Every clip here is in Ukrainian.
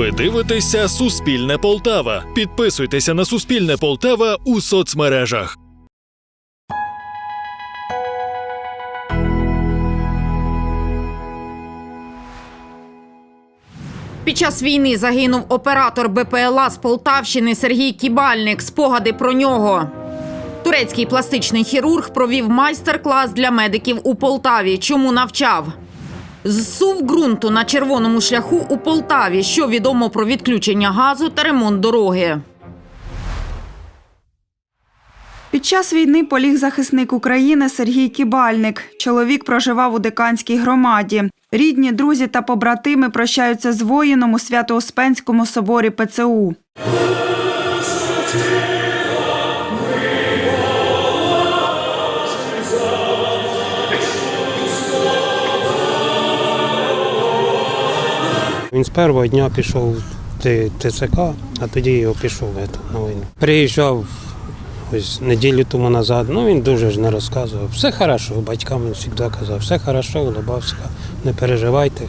Ви дивитеся Суспільне Полтава. Підписуйтеся на Суспільне Полтава у соцмережах. Під час війни загинув оператор БПЛА з Полтавщини Сергій Кібальник. Спогади про нього. Турецький пластичний хірург провів майстер-клас для медиків у Полтаві. Чому навчав? Зсув ґрунту на червоному шляху у Полтаві. Що відомо про відключення газу та ремонт дороги. Під час війни поліг захисник України Сергій Кібальник. Чоловік проживав у деканській громаді. Рідні, друзі та побратими прощаються з воїном у Свято-Успенському соборі ПЦУ. Він з першого дня пішов в ТЦК, а тоді його пішов на війну. Приїжджав ось неділю тому назад, ну він дуже ж не розказував. Все хорошо, батькам він завжди казав, все хорошо, улыбався, не переживайте.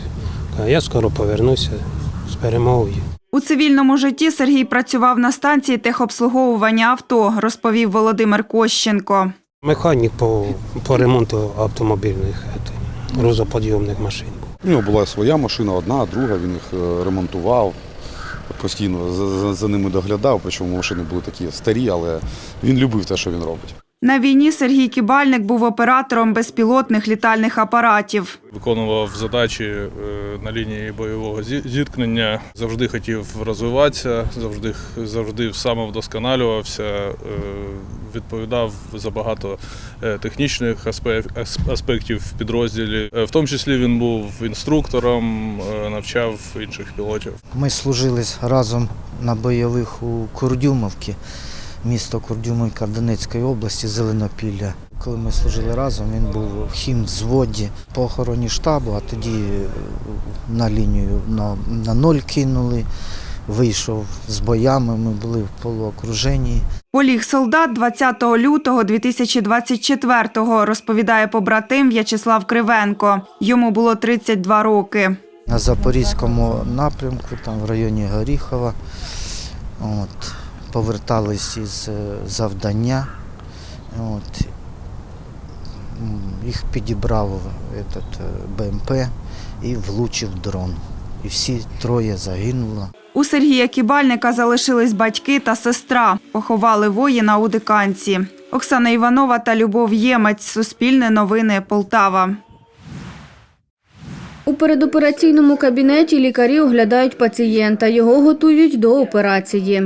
Я скоро повернуся з перемогою. У цивільному житті Сергій працював на станції техобслуговування авто, розповів Володимир Кощенко. Механік по, по ремонту автомобільних ет, грузоподйомних машин. У нього була своя машина, одна, друга, він їх е, ремонтував, постійно за, за, за ними доглядав, причому машини були такі старі, але він любив те, що він робить. На війні Сергій Кібальник був оператором безпілотних літальних апаратів. Виконував задачі е, на лінії бойового зі- зіткнення, завжди хотів розвиватися, завжди, завжди самовдосконалювався, е, відповідав за багато е, технічних аспе- аспектів в підрозділі. В тому числі він був інструктором, навчав інших пілотів. Ми служили разом на бойових у Курдюмовці, місто Курдюмовка Донецької області, Зеленопілля. Коли ми служили разом, він був в хімвзводі по охороні штабу, а тоді е, на лінію на, на ноль кинули. Вийшов з боями, ми були в полуокруженні. Поліг солдат 20 лютого 2024-го, розповідає побратим В'ячеслав Кривенко. Йому було 32 роки. на Запорізькому напрямку, там в районі Горіхова. От, повертались із е, завдання. От, їх підібрав этот, е, БМП і влучив дрон. І всі троє загинуло. У Сергія Кібальника залишились батьки та сестра. Поховали воїна у диканці. Оксана Іванова та Любов Ємець. Суспільне новини Полтава. У передопераційному кабінеті лікарі оглядають пацієнта. Його готують до операції.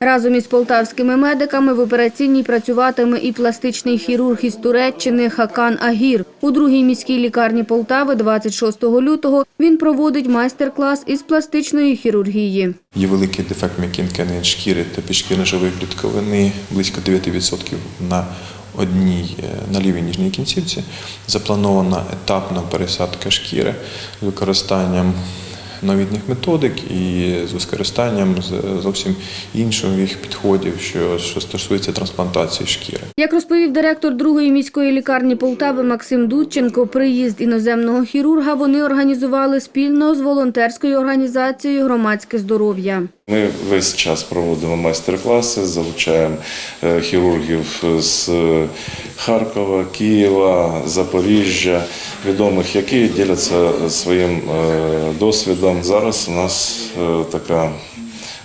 Разом із полтавськими медиками в операційній працюватиме і пластичний хірург із Туреччини Хакан Агір. У другій міській лікарні Полтави 26 лютого він проводить майстер-клас із пластичної хірургії. Є великий дефект м'якінканої шкіри та підшкірно-живої клітковини, близько 9% на одній е, на лівій ніжній кінцівці. Запланована етапна пересадка шкіри з використанням новітніх методик і з використанням зовсім інших підходів, що, що стосується трансплантації шкіри. Як розповів директор другої міської лікарні Полтави Максим Дудченко, приїзд іноземного хірурга вони організували спільно з волонтерською організацією Громадське здоров'я. Ми весь час проводимо майстер-класи, залучаємо е, хірургів з е, Харкова, Києва, Запоріжжя, відомих, які діляться своїм е, досвідом. Зараз у нас така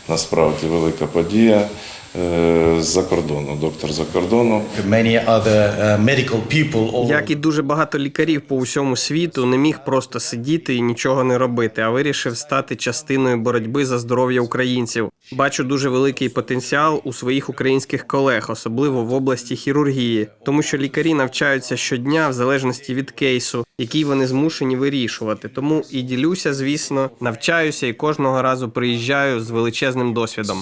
насправді велика подія з-за кордону, доктор за кордону. Many other medical people all Як і дуже багато лікарів по усьому світу, не міг просто сидіти і нічого не робити, а вирішив стати частиною боротьби за здоров'я українців. Бачу дуже великий потенціал у своїх українських колег, особливо в області хірургії, тому що лікарі навчаються щодня в залежності від кейсу, який вони змушені вирішувати. Тому і ділюся, звісно, навчаюся і кожного разу приїжджаю з величезним досвідом.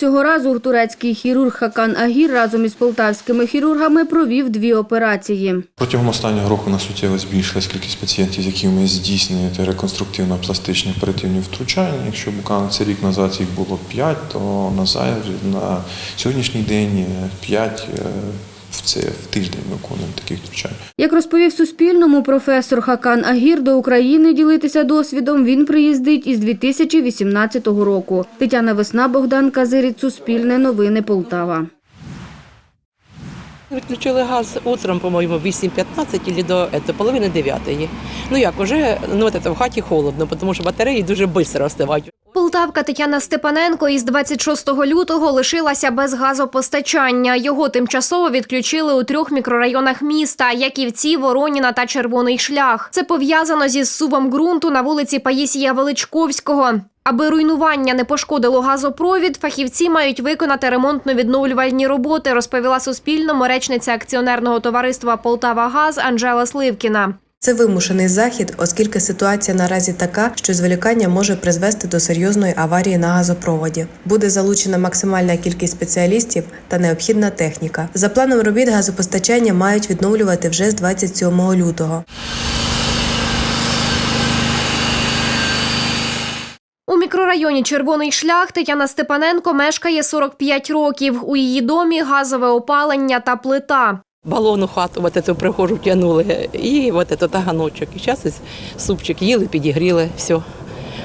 Цього разу турецький хірург Хакан Агір разом із полтавськими хірургами провів дві операції. Протягом останнього року на суттєво збільшилась кількість пацієнтів, з якими здійснюєте реконструктивно-пластичні оперативні втручання. Якщо буквально це рік назад їх було 5, то на сьогоднішній день 5 в це в тиждень виконуємо таких втручань. Як розповів Суспільному професор Хакан Агір, до України ділитися досвідом він приїздить із 2018 року. Тетяна Весна, Богдан Казиріць, Суспільне новини Полтава. Відключили газ утром, по-моєму, в 8.15 або до это, половини 9. Ну як, уже ну, от це, в хаті холодно, тому що батареї дуже швидко остивають. Полтавка Тетяна Степаненко із 26 лютого лишилася без газопостачання. Його тимчасово відключили у трьох мікрорайонах міста: Яківці, Вороніна та Червоний Шлях. Це пов'язано зі зсувом ґрунту на вулиці Паїсія Величковського. Аби руйнування не пошкодило газопровід, фахівці мають виконати ремонтно-відновлювальні роботи, розповіла Суспільному речниця акціонерного товариства Полтава Газ Анжела Сливкіна. Це вимушений захід, оскільки ситуація наразі така, що зволікання може призвести до серйозної аварії на газопроводі. Буде залучена максимальна кількість спеціалістів та необхідна техніка. За планом робіт газопостачання мають відновлювати вже з 27 лютого. У мікрорайоні Червоний шлях Тетяна Степаненко мешкає 45 років. У її домі газове опалення та плита. Балон у хату вот эту прихожу тянули, і вот этот таганочок. І зараз супчик їли, підігріли, все.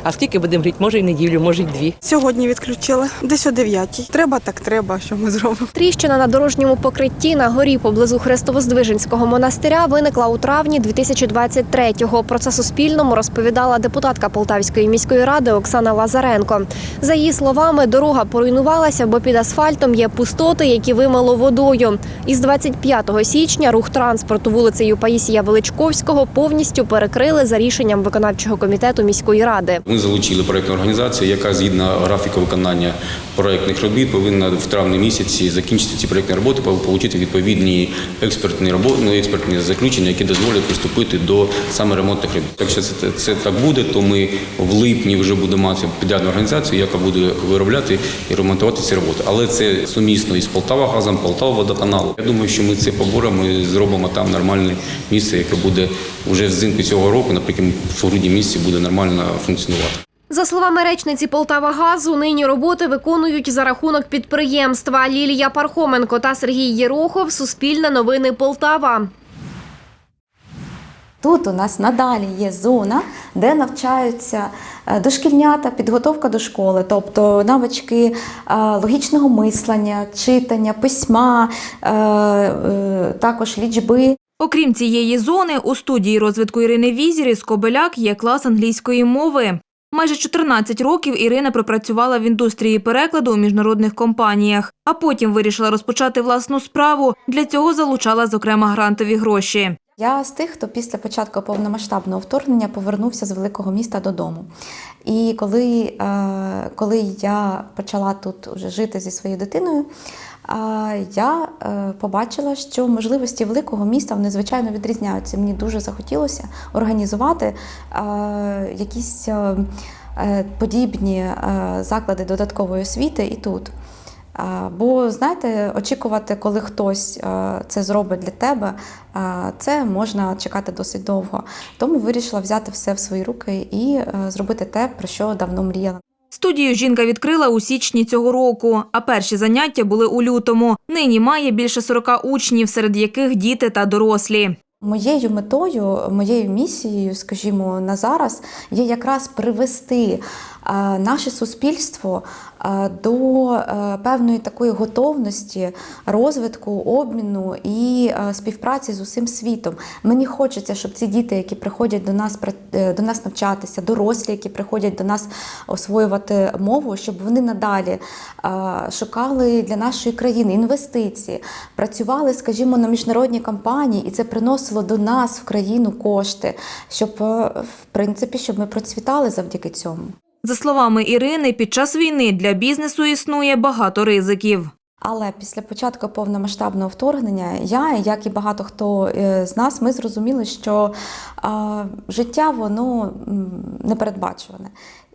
А скільки будемо гріти? Може і неділю, може й дві. Сьогодні відключили десь о 9. Треба так треба, що ми зробимо. Тріщина на дорожньому покритті на горі поблизу Хрестовоздвиженського монастиря виникла у травні 2023-го. Про це Суспільному розповідала депутатка Полтавської міської ради Оксана Лазаренко. За її словами, дорога поруйнувалася, бо під асфальтом є пустоти, які вимило водою. Із 25 січня рух транспорту вулицею Паїсія Величковського повністю перекрили за рішенням виконавчого комітету міської ради. Ми залучили проєктну організацію, яка згідно графіку виконання проєктних робіт повинна в травні місяці закінчити ці проєктні роботи, отримати відповідні експертні роботи, ну, експертні заключення, які дозволять приступити до саме ремонтних робіт. Якщо це, це так буде, то ми в липні вже будемо мати підрядну організацію, яка буде виробляти і ремонтувати ці роботи. Але це сумісно із Полтава газом, Полтава водоканалу. Я думаю, що ми це поборемо і зробимо там нормальне місце, яке буде вже взимку цього року, наприклад, в грудні місяці буде нормально функціонувати. За словами речниці Полтава Газу, нині роботи виконують за рахунок підприємства. Лілія Пархоменко та Сергій Єрохов. Суспільне новини Полтава. Тут у нас надалі є зона, де навчаються е, дошкільнята, підготовка до школи, тобто навички е, логічного мислення, читання, письма, е, також лічби. Окрім цієї зони, у студії розвитку Ірини Візірі з Кобеляк є клас англійської мови. Майже 14 років Ірина пропрацювала в індустрії перекладу у міжнародних компаніях, а потім вирішила розпочати власну справу. Для цього залучала, зокрема, грантові гроші. Я з тих, хто після початку повномасштабного вторгнення повернувся з великого міста додому. І коли, е, коли я почала тут уже жити зі своєю дитиною, я е, побачила, що можливості великого міста вони звичайно відрізняються. Мені дуже захотілося організувати е, якісь е, подібні заклади додаткової освіти і тут. Бо знаєте, очікувати, коли хтось це зробить для тебе, це можна чекати досить довго. Тому вирішила взяти все в свої руки і зробити те, про що давно мріяла. Студію жінка відкрила у січні цього року, а перші заняття були у лютому. Нині має більше 40 учнів, серед яких діти та дорослі. Моєю метою, моєю місією, скажімо, на зараз є якраз привести е, наше суспільство е, до е, певної такої готовності розвитку, обміну і співпраці з усім світом. Мені хочеться, щоб ці діти, які приходять до нас до нас навчатися, дорослі, які приходять до нас освоювати мову, щоб вони надалі шукали для нашої країни інвестиції, працювали, скажімо, на міжнародні компанії, і це приносило до нас в країну кошти, щоб е, в принципі, щоб ми процвітали завдяки цьому. За словами Ірини, під час війни для бізнесу існує багато ризиків. Але після початку повномасштабного вторгнення я, як і багато хто е, з нас, ми зрозуміли, що а, життя воно непередбачуване.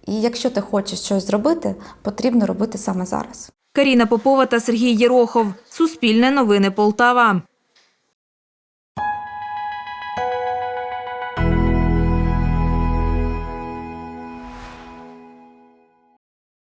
І якщо ти хочеш щось зробити, потрібно робити саме зараз. Каріна Попова та Сергій Єрохов. Суспільне новини Полтава.